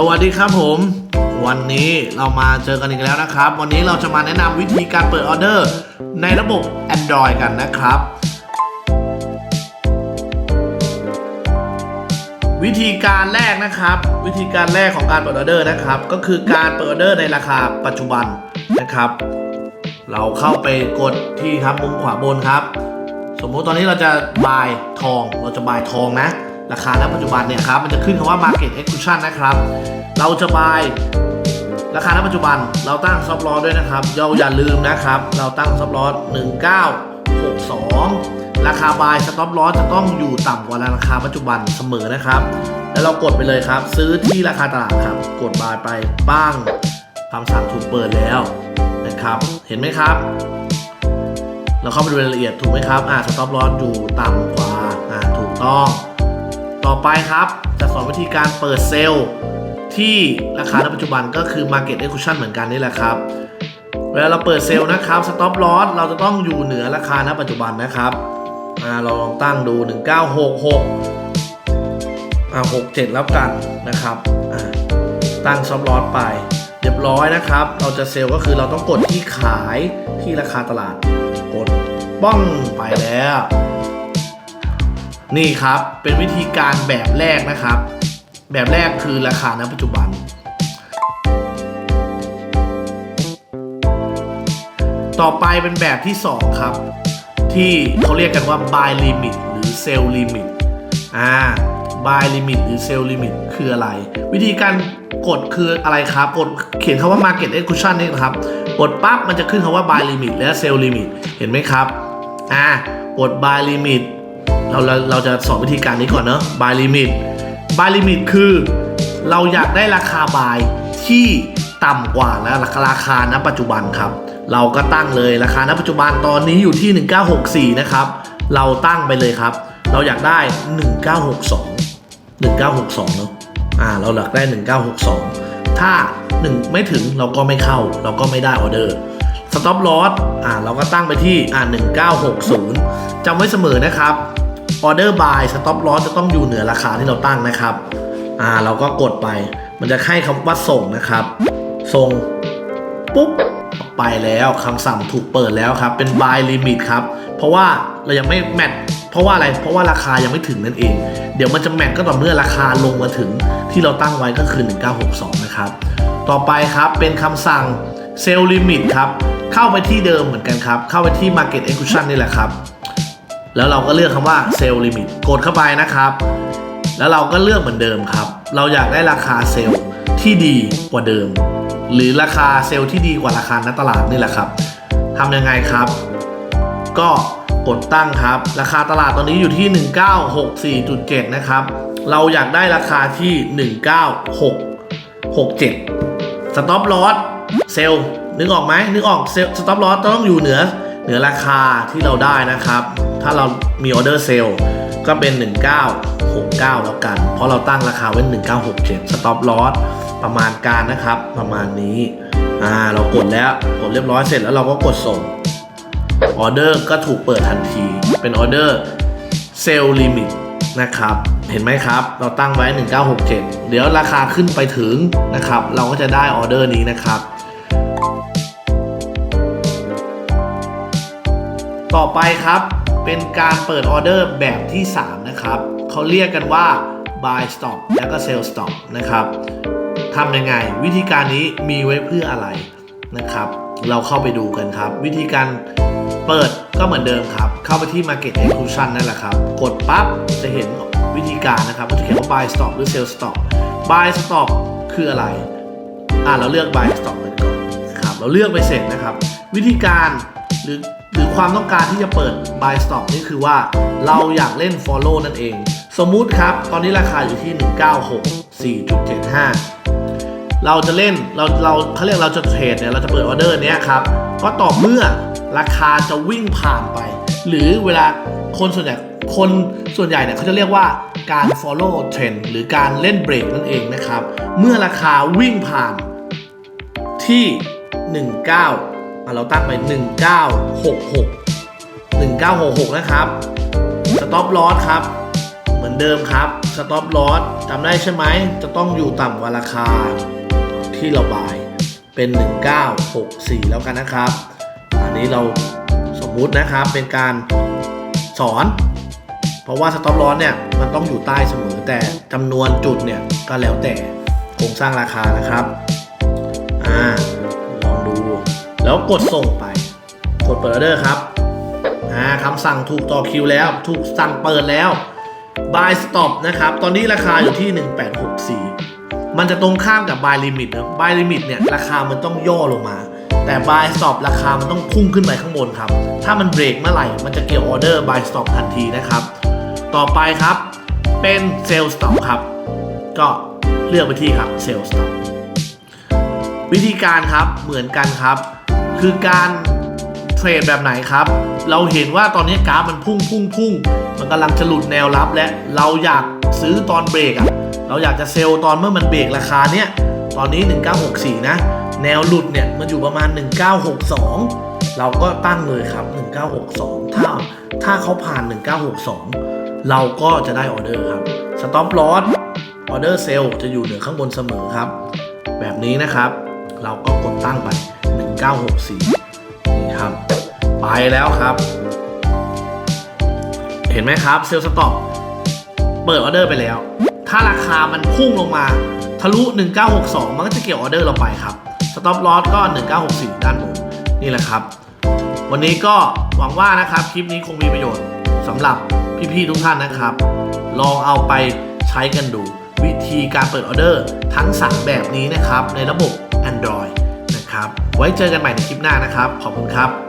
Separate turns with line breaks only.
สวัสดีครับผม วันนี้เรามาเจอกันอีกแล้วนะครับ วันนี้เราจะมาแนะนำวิธีการเปิดออเดอร์ ในระบบ Android กันนะครับ วิธีการแรกนะครับ วิธีการแรกของการเปิดออเดอร์นะครับ ก็คือการเปิดออเดอร์ในราคาปัจจุบันนะครับ เราเข้าไปกดที่ครับมุมขวาบนครับ สมมุติตอนนี้เราจะบายทองเราจะบายทองนะ ราคาณปัจจุบันเนี่ยครับมันจะขึ้นคำว่า market execution นะครับ เราจะบายราคาณปัจจุบันเราตั้งซับลอด้วยนะครับเราอย่าลืมนะครับ เราตั้งซับลอ1962 ราคาบายสต็อปลอสจะต้องอยู่ต่ำกว่าราคาปัจจุบันเสมอนะครับ แล้วเรากดไปเลยครับ ซื้อที่ราคาตลาดครับ กดบายไปป้างคำสั่งถูกเปิดแล้วนะครับ เห็นไหมครับ เราเข้าไปดูรายละเอียดถูกไหมครับอ่าสต็อปลอสอยู่ต่ำกว่าอ่าถูกต้อง ต่อไปครับ จะสอนวิธีการเปิดเซลล์ที่ราคาณปัจจุบันก็คือ Market Execution เหมือนกันนี่แหละครับ เวลาเราเปิดเซลล์นะครับ Stop Loss เราจะต้องอยู่เหนือราคาณปัจจุบันนะครับอาเราลองตั้งดู 1966อ่า67 แล้วกันนะครับตั้ง Stop Loss ไป เรียบร้อยนะครับ เราจะเซลล์ก็คือเราต้องกดที่ขายที่ราคาตลาดกดป้องไปแล้ว นี่ครับเป็นวิธีการแบบแรกนะครับ แบบแรกคือราคาณปัจจุบัน ต่อไปเป็นแบบที่ 2 ครับ ที่เขาเรียกกันว่า buy limit หรือ sell limit อ่า buy limit หรือ sell limit คืออะไร วิธีการกดคืออะไรครับ กดเขียนคำว่า market execution นี่นะครับ กดปั๊บมันจะขึ้นคำว่า buy limit และ sell limit เห็นไหมครับ อ่ากด buy limit เราเราเราจะสอนวิธีการนี้ก่อนเนอะ buy limit buy limit คือ เราอยากได้ราคา buy ที่ต่ำกว่าและราคาณปัจจุบันครับ เราก็ตั้งเลยราคาณปัจจุบันตอนนี้อยู่ที่ 1964 นะครับ เราตั้งไปเลยครับ เราอยากได้ 1962 1962เนอะอ่าเราอยากได้ 1962 ถ้า 1 ไม่ถึงเราก็ไม่เข้า เราก็ไม่ได้ออเดอร์ stop loss อ่าเราก็ตั้งไปที่อ่า1960จำไว้เสมอนะครับ ออเดอร์บาย stop loss จะต้องอยู่เหนือราคาที่เราตั้งนะครับ อ่าเราก็กดไป มันจะให้คำว่าส่งนะครับ ส่ง ปุ๊บไปแล้วคำสั่งถูกเปิดแล้วครับ เป็น buy limit ครับ เพราะว่าเรายังไม่แมทเพราะว่าอะไร เพราะว่าราคายังไม่ถึงนั่นเอง เดี๋ยวมันจะแมทก็ต่อเมื่อราคาลงมาถึงที่เราตั้งไว้ก็คือ 1962 นะครับ ต่อไปครับเป็นคำสั่ง sell limit ครับ เข้าไปที่เดิมเหมือนกันครับ เข้าไปที่ market execution นี่แหละครับ แล้วเราก็เลือกคำว่า sell limit กดเข้าไปนะครับ แล้วเราก็เลือกเหมือนเดิมครับ เราอยากได้ราคาเซลล์ที่ดีกว่าเดิม หรือราคาเซลล์ที่ดีกว่าราคาณตลาดนี่แหละครับทำยังไงครับ ก็กดตั้งครับ ราคาตลาดตอนนี้อยู่ที่ 1964.7 นะครับ เราอยากได้ราคาที่ 19667 สต็อปลอสเซลล์นึกออกไหมนึกออกเซลสต็อปลอสต้องอยู่เหนือเหนือราคาที่เราได้นะครับ ถ้าเรามีออเดอร์เซลก็เป็น 1969 แล้วกัน เพราะเราตั้งราคาไว้ 1967 สต็อปลอสประมาณการนะครับ ประมาณนี้อ่าเรากดแล้วกดเรียบร้อยเสร็จแล้วเราก็กดส่งออเดอร์ก็ถูกเปิดทันที เป็นออเดอร์เซลล์ลิมิตนะครับ เห็นไหมครับ เราตั้งไว้ 1967 เดี๋ยวราคาขึ้นไปถึงนะครับ เราก็จะได้ออเดอร์นี้นะครับต่อไปครับ เป็นการเปิดออเดอร์แบบที่ 3 นะครับเขาเรียกกันว่า buy stop แล้วก็ sell stop นะครับทำยังไง วิธีการนี้มีไว้เพื่ออะไรนะครับ เราเข้าไปดูกันครับ วิธีการเปิดก็เหมือนเดิมครับ เข้าไปที่ market execution นั่นแหละครับ กดปั๊บจะเห็นวิธีการนะครับว่าจะเขียนว่า buy stop หรือ sell stop buy stop คืออะไรอ่าเราเลือก buy stop ไปก่อนครับเราเลือกไปเสร็จนะครับ วิธีการหรือ หรือความต้องการที่จะเปิด buy stop นี่คือว่าเราอยากเล่น follow นั่นเอง สมมุติครับ ตอนนี้ราคาอยู่ที่ 196.4.75 เราจะเล่นเราเราเขาเรียกเราจะเทรดเนี่ยเราจะเปิดออเดอร์เนี้ยครับก็ต่อเมื่อราคาจะวิ่งผ่านไป หรือเวลาคนส่วนใหญ่คนส่วนใหญ่เนี่ยเขาจะเรียกว่าการ follow trend หรือการเล่นเบรกนั่นเองนะครับ เมื่อราคาวิ่งผ่านที่ 19 อะเราตั้งไป 1966 1966 นะครับ stop loss ครับ เหมือนเดิมครับ stop loss จำได้ใช่ไหม จะต้องอยู่ต่ำกว่าราคาที่เราบาย เป็น 1964 แล้วกันนะครับ อันนี้เราสมมุตินะครับ เป็นการสอน เพราะว่า stop loss เนี่ย มันต้องอยู่ใต้เสมอ แต่จำนวนจุดเนี่ย ก็แล้วแต่โครงสร้างราคานะครับ อ่า ลองดู แล้วกดส่งไป กดเปิดออเดอร์ครับอ่าคำสั่งถูกต่อคิวแล้ว ถูกสั่งเปิดแล้ว buy stop นะครับ ตอนนี้ราคาอยู่ที่ 1864 มันจะตรงข้ามกับ buy limit นะ buy limit เนี่ย ราคามันต้องย่อลงมา แต่ buy stop ราคามันต้องพุ่งขึ้นไปข้างบนครับ ถ้ามันเบรกเมื่อไหร่ มันจะเกี่ยวออเดอร์ buy stop ทันทีนะครับ ต่อไปครับ เป็น sell stop ครับ ก็เลือกไปที่ครับ sell stop วิธีการครับเหมือนกันครับ คือการเทรดแบบไหนครับ เราเห็นว่าตอนนี้กราฟมันพุ่งพุ่งพุ่งมันกำลังจะหลุดแนวรับและเราอยากซื้อตอนเบรกอะ่ะเราอยากจะเซลล์ตอนเมื่อมันเบรกราคาเนี้ยตอนนี้ 1964 นะ แนวหลุดเนี่ยมันอยู่ประมาณ 1962 เราก็ตั้งเลยครับ 1962 ถ้าถ้าเขาผ่าน 1962 เราก็จะได้ออเดอร์ครับ stop loss ออเดอร์เซลจะอยู่เหนือข้างบนเสมอครับ แบบนี้นะครับ เราก็กดตั้งไป 1964นี่ครับ ไปแล้วครับ เห็นไหมครับเซลล์สต็อปเปิดออเดอร์ไปแล้ว ถ้าราคามันพุ่งลงมาทะลุ 1962 มันก็จะเกี่ยวออเดอร์เราไปครับสต็อปลอสก็ 1964 ด้านบนนี่แหละครับ วันนี้ก็หวังว่านะครับ คลิปนี้คงมีประโยชน์สำหรับพี่ๆทุกท่านนะครับ ลองเอาไปใช้กันดูวิธีการเปิดออเดอร์ทั้ง 3 แบบนี้นะครับ ในระบบ Android ครับ ไว้เจอกันใหม่ในคลิปหน้านะครับ ขอบคุณครับ